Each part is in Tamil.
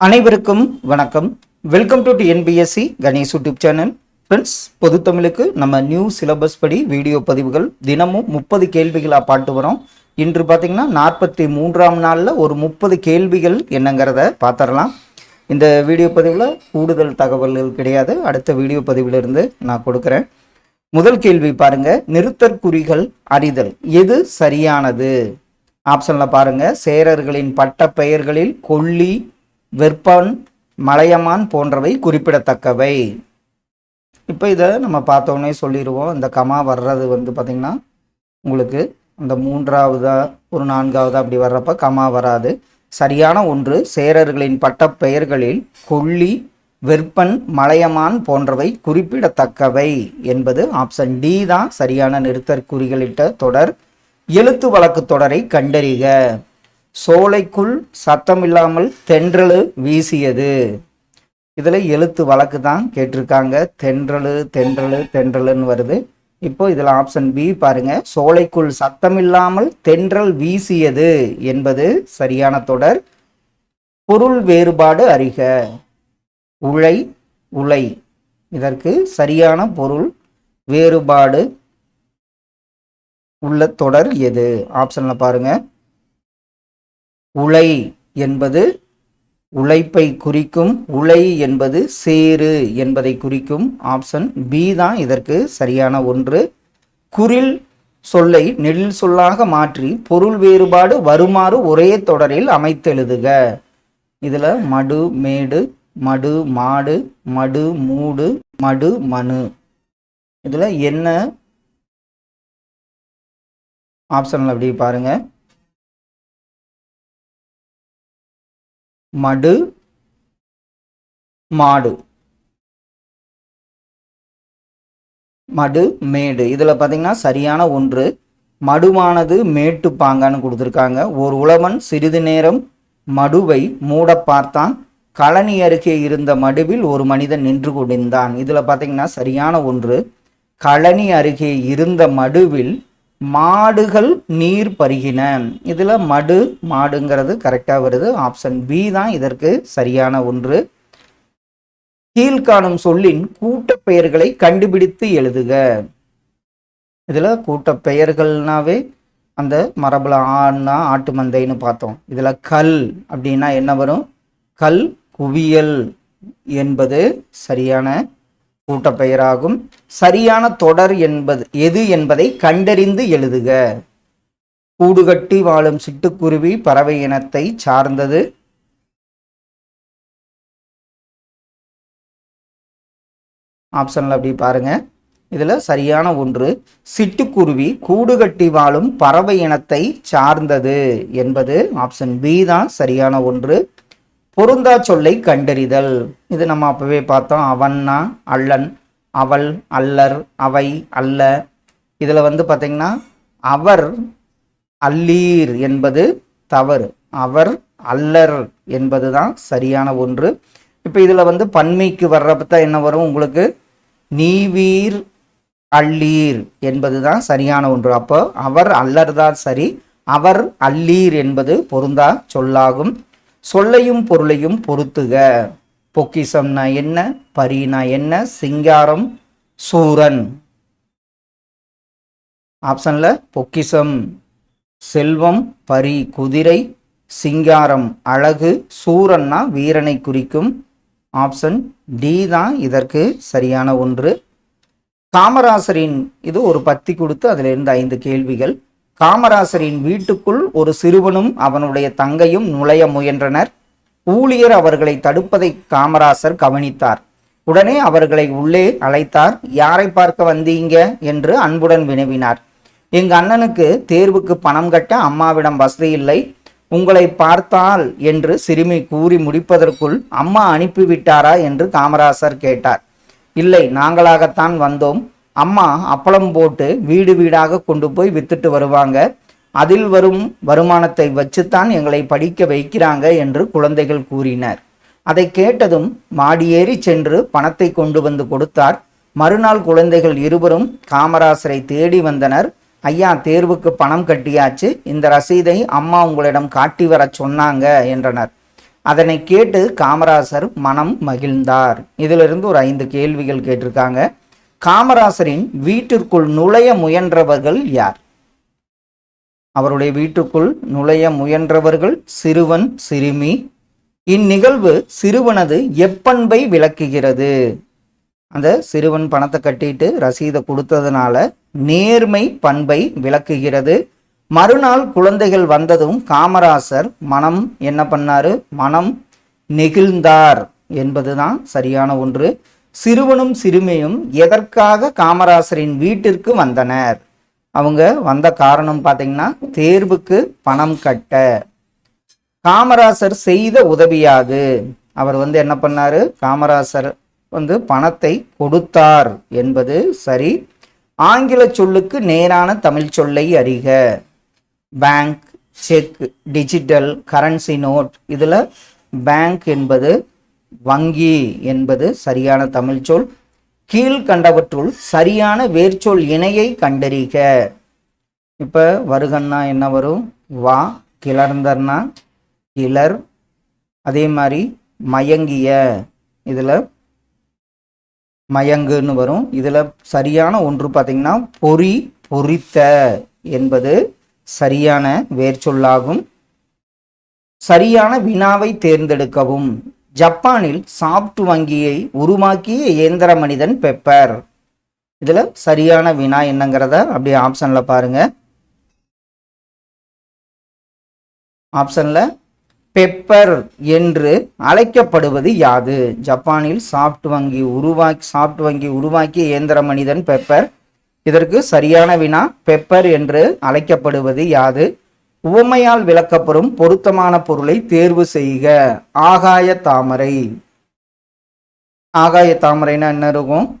அனைவருக்கும் வணக்கம். Welcome to NPSC Ganesh YouTube channel friends பொது தமிழுக்கு நம்ம நியூ சிலபஸ் படி வீடியோ பதிவுகள் தினமும் முப்பது கேள்விகளாக பாட்டு வரோம். இன்று பார்த்தீங்கன்னா நாற்பத்தி மூன்றாம் நாளில் ஒரு முப்பது கேள்விகள் என்னங்கிறத பார்த்துடலாம் இந்த வீடியோ பதிவில் கூடுதல் தகவல்கள் கிடையாது. அடுத்த வீடியோ பதிவிலிருந்து நான் கொடுக்குறேன். முதல் கேள்வி பாருங்க. நிறுத்தற்குறிகள் அறிதல். எது சரியானது? ஆப்ஷனில் பாருங்க. சேரர்களின் பட்ட பெயர்களில் கொல்லி வெற்பன் மலையமான் போன்றவை குறிப்பிடத்தக்கவை. இப்போ இதை நம்ம பார்த்தோன்னே சொல்லிடுவோம் இந்த கமா வர்றது வந்து பார்த்திங்கன்னா உங்களுக்கு அந்த மூன்றாவதா ஒரு நான்காவதா அப்படி வர்றப்ப கமா வராது. சரியான ஒன்று சேரர்களின் பட்ட பெயர்களில் கொல்லி வெற்பன் மலையமான் போன்றவை குறிப்பிடத்தக்கவை என்பது ஆப்ஷன் டி தான். சரியான நிறுத்தற்குறிகளிட்ட தொடர் எழுத்து வழக்கு தொடரை கண்டறிக. சோலைக்குள் சத்தமில்லாமல் தென்றலு வீசியது. இதில் எழுத்து வழக்கு தான் கேட்டிருக்காங்க. தென்றலு தென்றலு தென்றலுன்னு வருது. இப்போ இதில் ஆப்ஷன் பி பாருங்க. சோலைக்குள் சத்தமில்லாமல் தென்றல் வீசியது என்பது சரியான தொடர். பொருள் வேறுபாடு அறிக. உழை உலை. இதற்கு சரியான பொருள் வேறுபாடு உள்ள தொடர் எது? ஆப்ஷனில் பாருங்கள் உலை என்பது உழைப்பை குறிக்கும் உலை என்பது சேரு என்பதை குறிக்கும் ஆப்ஷன் பி தான் இதற்கு சரியான ஒன்று. குரில் சொல்லை நெல் சொல்லாக மாற்றி பொருள் வேறுபாடு வருமாறு ஒரே தொடரில் அமைத்தெழுதுக. இதில் மடு மேடு மடு மாடு மடு மூடு மடு மனு. இதில் என்ன ஆப்ஷனில் அப்படி பாருங்கள் மடு மாடு. மடு மேடு. இதில் பார்த்தீங்கன்னா சரியான ஒன்று. மடுவானது மேட்டு பாங்கான்னு கொடுத்துருக்காங்க. ஒரு உழவன் சிறிது நேரம் மடுவை மூட பார்த்தான். கழனி அருகே இருந்த மடுவில் ஒரு மனிதன் நின்று கொண்டிருந்தான். இதில் பார்த்தீங்கன்னா சரியான ஒன்று. கழனி அருகே இருந்த மடுவில் மாடுகள் நீர் பருகின. இதில் மடு மாடுங்கிறது கரெக்டாக வருது. ஆப்ஷன் பி தான் இதற்கு சரியான ஒன்று. கீழ்காணும் சொல்லின் கூட்டப்பெயர்களை கண்டுபிடித்து எழுதுக. இதில் கூட்டப்பெயர்கள்னாவே அந்த மரபுல ஆனா ஆட்டு மந்தைன்னு பார்த்தோம். இதில் கல் அப்படின்னா என்ன வரும்? கல் குவியல் என்பது சரியான கூட்டப்பெயராகும் சரியான தொடர் என்பது எது என்பதை கண்டறிந்து எழுதுக. கூடுகட்டி வாழும் சிட்டுக்குருவி பறவை இனத்தை சார்ந்தது. ஆப்ஷன்ல அப்படி பாருங்க. இதுல சரியான ஒன்று. சிட்டுக்குருவி கூடுகட்டி வாழும் பறவை இனத்தை சார்ந்தது என்பது ஆப்ஷன் பி தான் சரியான ஒன்று. பொருந்தா சொல்லை கண்டறிதல். இது நம்ம அப்பவே பார்த்தோம். அவன்னா அல்லன் அவள் அல்லர் அவை அல்ல. இதில் வந்து பார்த்தீங்கன்னா அவர் அல்லீர் என்பது தவறு. அவர் அல்லர் என்பது தான் சரியான ஒன்று. இப்போ இதில் வந்து பன்மைக்கு வர்றப்ப தான் என்ன வரும் உங்களுக்கு? நீவீர் அள்ளீர் என்பது தான் சரியான ஒன்று. அப்போ அவர் அல்லர் தான் சரி. அவர் அல்லீர் என்பது பொருந்தா சொல்லாகும். சொல்லையும் பொருளையும் பொருத்துக. பொக்கிசம்னா என்ன? பரினா என்ன? சிங்காரம் சூரன். ஆப்ஷன்ல பொக்கிசம் செல்வம் பரி குதிரை சிங்காரம் அழகு சூரன்னா வீரனை குறிக்கும். ஆப்ஷன் டி தான் இதற்கு சரியான ஒன்று. காமராசரின் இது ஒரு பத்தி கொடுத்து அதிலிருந்து ஐந்து கேள்விகள். காமராசரின் வீட்டுக்குள் ஒரு சிறுவனும் அவனுடைய தங்கையும் நுழைய முயன்றனர். ஊழியர் அவர்களை தடுப்பதை காமராசர் கவனித்தார். உடனே அவர்களை உள்ளே அழைத்தார். யாரை பார்க்க வந்தீங்க? என்று அன்புடன் வினவினார். எங்க அண்ணனுக்கு தேர்வுக்கு பணம் கட்ட அம்மாவிடம் வசதி இல்லை. உங்களை பார்த்தால் என்று சிறுமி கூறி முடிப்பதற்குள் அம்மா அனுப்பிவிட்டாரா? என்று காமராசர் கேட்டார். இல்லை நாங்களாகத்தான் வந்தோம். அம்மா அப்பளம் போட்டு வீடு வீடாக கொண்டு போய் வித்துட்டு வருவாங்க. அதில் வரும் வருமானத்தை வச்சுத்தான் எங்களை படிக்க வைக்கிறாங்க என்று குழந்தைகள் கூறினர். அதை கேட்டதும் மாடியேறி சென்று பணத்தை கொண்டு வந்து கொடுத்தார். மறுநாள் குழந்தைகள் இருவரும் காமராசரை தேடி வந்தனர். ஐயா தேர்வுக்கு பணம் கட்டியாச்சு. இந்த ரசீதை அம்மா உங்களிடம் காட்டி வர சொன்னாங்க என்றனர். அதனை கேட்டு காமராசர் மனம் மகிழ்ந்தார். இதிலிருந்து ஒரு ஐந்து கேள்விகள் கேட்டிருக்காங்க. காமராசரின் வீட்டிற்குள் நுழைய முயன்றவர்கள் யார்? அவருடைய வீட்டுக்குள் நுழைய முயன்றவர்கள் சிறுவன் சிறுமி. இந்நிகழ்வு சிறுவனது எப்பண்பை விளக்குகிறது? அந்த சிறுவன் பணத்தை கட்டிட்டு ரசீதை கொடுத்ததுனால நேர்மை பண்பை விளக்குகிறது. மறுநாள் குழந்தைகள் வந்ததும் காமராசர் மனம் என்ன பண்ணாரு? மனம் நெகிழ்ந்தார் என்பதுதான் சரியான ஒன்று. சிறுவனும் சிறுமியும் எதற்காக காமராசரின் வீட்டிற்கு வந்தனர்? அவங்க வந்த காரணம் பார்த்தீங்கன்னா தேர்வுக்கு பணம் கட்ட. காமராசர் செய்த உதவியாது அவர் வந்து என்ன பண்ணாரு? காமராசர் வந்து பணத்தை கொடுத்தார் என்பது சரி. ஆங்கில சொல்லுக்கு நேரான தமிழ் சொல்லை அறிக. Bank cheque digital currency note இதில் பேங்க் என்பது வங்கி என்பது சரியான தமிழ் சொல். கீழ்கண்டவற்றுள் சரியான வேர்ச்சொல் இணையை கண்டறிக. இப்போ வருகன்னா என்ன வரும்? வா கிளர்ந்தர்னா கிளர். அதே மாதிரி மயங்கிய இதில் மயங்குன்னு வரும். இதில் சரியான ஒன்று பார்த்தீங்கன்னா பொறி பொறித்த என்பது சரியான வேர்ச்சொல்லாகும். சரியான வினாவை தேர்ந்தெடுக்கவும் ஜப்பானில் சாப்ட் வங்கியை உருவாக்கிய இயந்திர மனிதன் பெப்பர். இதில் சரியான வினா என்னங்கிறத அப்படியே ஆப்ஷனில் பாருங்கள் ஆப்ஷனில் பெப்பர் என்று அழைக்கப்படுவது யாது? ஜப்பானில் சாப்ட் வங்கி உருவாக்கி சாப்ட் வங்கி உருவாக்கிய இயந்திர மனிதன் பெப்பர். இதற்கு சரியான வினா பெப்பர் என்று அழைக்கப்படுவது யாது? உவமையால் விளக்கப்படும் பொருத்தமான பொருளை தேர்வு செய்க. ஆகாய தாமரை. ஆகாய தாமரைனா என்ன இருக்கும்?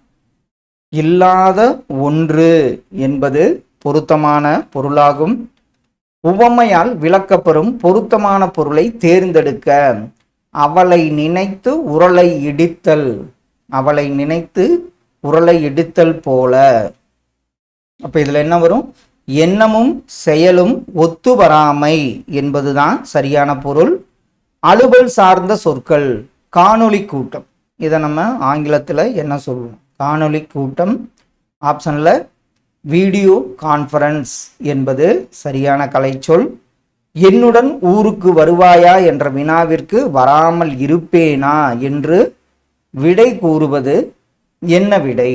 இல்லாத ஒன்று என்பது பொருத்தமான பொருளாகும். உவமையால் விளக்கப்பெறும் பொருத்தமான பொருளை தேர்ந்தெடுக்க. அவளை நினைத்து உரலை இடித்தல். அவளை நினைத்து உரலை இடித்தல் போல. அப்ப இதுல என்ன வரும்? எண்ணமும் செயலும் ஒத்து வராமை என்பதுதான் சரியான பொருள். அலுவல் சார்ந்த சொற்கள் காணொளி கூட்டம். இதை நம்ம ஆங்கிலத்தில் என்ன சொல்லுவோம் காணொளி கூட்டம். ஆப்ஷனில் வீடியோ கான்ஃபரன்ஸ் என்பது சரியான கலைச்சொல். என்னுடன் ஊருக்கு வருவாயா என்ற வினாவிற்கு வராமல் இருப்பேனா என்று விடை கூறுவது என்ன விடை?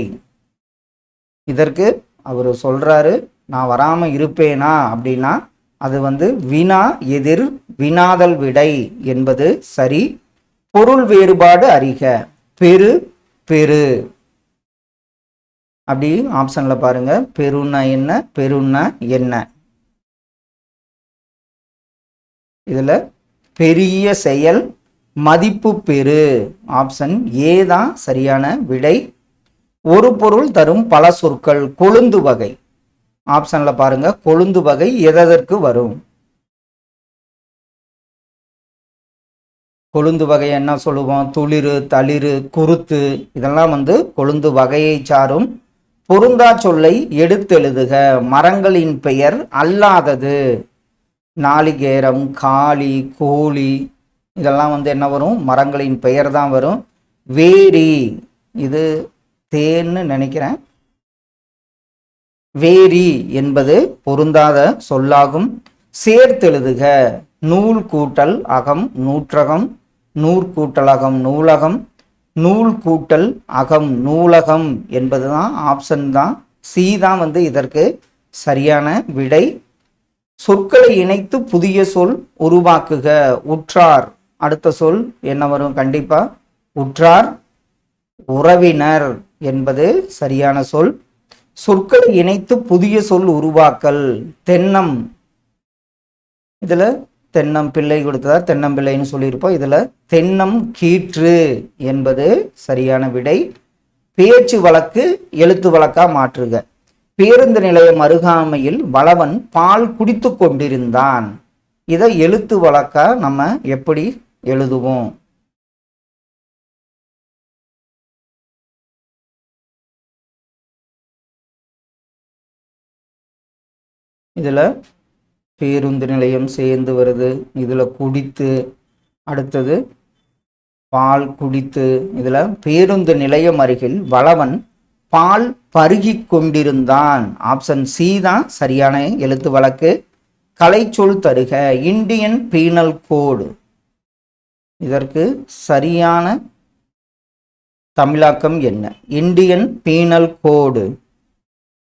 இதற்கு அவர் சொல்றாரு நான் வராமல் இருப்பேனா அப்படின்னா அது வந்து வினா எதிர் வினாதல் விடை என்பது சரி. பொருள் வேறுபாடு அறிக. பெரு பெரு. அப்படி ஆப்ஷனில் பாருங்க. பெருன்னா என்ன? பெருன்னா என்ன? இதில் பெரிய செயல் மதிப்பு பெரு. ஆப்ஷன் ஏ தான் சரியான விடை. ஒரு பொருள் தரும் பல சொற்கள் கொழுந்து வகை. ஆப்ஷனில் பாருங்கள் கொழுந்து வகை எதற்கு வரும்? கொழுந்து வகை என்ன சொல்லுவோம்? துளிர் தளிர் குருத்து. இதெல்லாம் வந்து கொழுந்து வகையை சாரும். பொருந்தா சொல்லை எடுத்தெழுதுக. மரங்களின் பெயர் அல்லாதது. நாளிகேரம் காளி கோழி. இதெல்லாம் வந்து என்ன வரும்? மரங்களின் பெயர் தான் வரும். வேரி. இது தேன்னு நினைக்கிறேன். வேரி என்பது பொருந்தாத சொல்லாகும். சேர்த்தெழுதுக. நூல் கூட்டல் அகம் நூற்றகம் நூற்கூட்டல் அகம் நூலகம் நூல் கூட்டல் அகம் நூலகம் என்பதுதான் ஆப்ஷன் தான். சி தான் வந்து இதற்கு சரியான விடை. சொற்களை இணைத்து புதிய சொல் உருவாக்குக. உற்றார். அடுத்த சொல் என்ன வரும்? கண்டிப்பா. உற்றார் உறவினர் என்பது சரியான சொல். சொற்களை இணைத்து புதிய சொல் உருவாக்கல். தென்னம். இதில் தென்னம் பிள்ளை கொடுத்ததா? தென்னம்பிள்ளைன்னு சொல்லியிருப்போம். இதில் தென்னம் கீற்று என்பது சரியான விடை. பேச்சு வழக்கு எழுத்து வழக்கா மாற்றுக. பேருந்து நிலையம் அருகாமையில் வளவன் பால் குடித்து கொண்டிருந்தான். இதை எழுத்து வழக்கா நம்ம எப்படி எழுதுவோம்? இதில் பேருந்து நிலையம் சேர்ந்து வருது. இதில் குடித்து அடுத்தது பால் குடித்து இதில் பேருந்து நிலையம் அருகில் வளவன் பால் பருகி கொண்டிருந்தான். ஆப்ஷன் சி தான் சரியான எழுத்து வழக்கு. கலைச்சொல் தருக இந்தியன் பீனல் கோடு இதற்கு சரியான தமிழாக்கம் என்ன? இந்தியன் பீனல் கோடு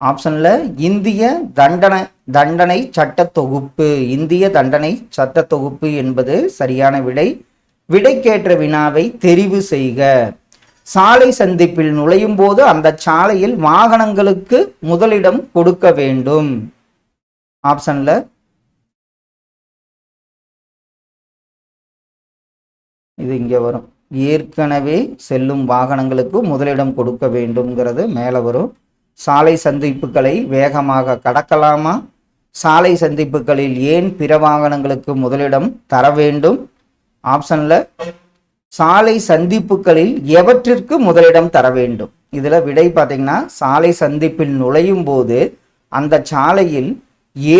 ஆப்ஷனில் இந்திய தண்டனை தண்டனை சட்ட தொகுப்பு. இந்திய தண்டனை சட்ட தொகுப்பு என்பது சரியான விடை. விடைக்கேற்ற வினாவை தெரிவு செய்க. சாலை சந்திப்பில் நுழையும் போது அந்த சாலையில் வாகனங்களுக்கு முதலிடம் கொடுக்க வேண்டும். ஆப்ஷன்ல இது இங்கே வரும். ஏற்கனவே செல்லும் வாகனங்களுக்கு முதலிடம் கொடுக்க வேண்டும்ங்கிறது மேலே வரும். சாலை சந்திப்புகளை வேகமாக கடக்கலாமா? சாலை சந்திப்புகளில் ஏன் பிற வாகனங்களுக்கு முதலிடம் தர வேண்டும்? ஆப்ஷனில் சாலை சந்திப்புகளில் எவற்றிற்கு முதலிடம் தர வேண்டும்? இதில் விடை பார்த்திங்கன்னா சாலை சந்திப்பில் நுழையும் போது அந்த சாலையில்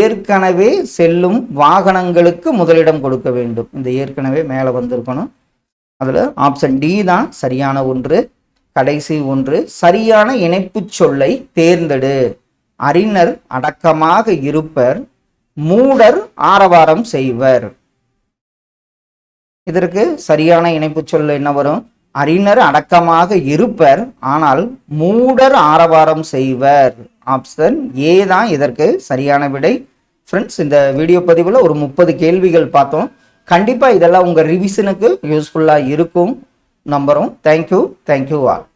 ஏற்கனவே செல்லும் வாகனங்களுக்கு முதலிடம் கொடுக்க வேண்டும். இந்த ஏற்கனவே மேலே வந்திருக்கணும். அதில் ஆப்ஷன் டி தான் சரியான ஒன்று. கடைசி ஒன்று சரியான இணைப்பு சொல்லை தேர்ந்தெடு. அறிஞர் அடக்கமாக இருப்பர் மூடர் ஆரவாரம் செய்வர். இதற்கு சரியான இணைப்புச் சொல் என்ன வரும்? அறிஞர் அடக்கமாக இருப்பர் ஆனால் மூடர் ஆரவாரம் செய்வர். ஆப்ஷன் ஏ தான் இதற்கு சரியான விடை. ஃப்ரெண்ட்ஸ் இந்த வீடியோ பதிவில் ஒரு முப்பது கேள்விகள் பார்த்தோம். கண்டிப்பாக இதெல்லாம் உங்கள் ரிவிஷனுக்கு யூஸ்ஃபுல்லாக இருக்கும். number one. Thank you. Thank you all.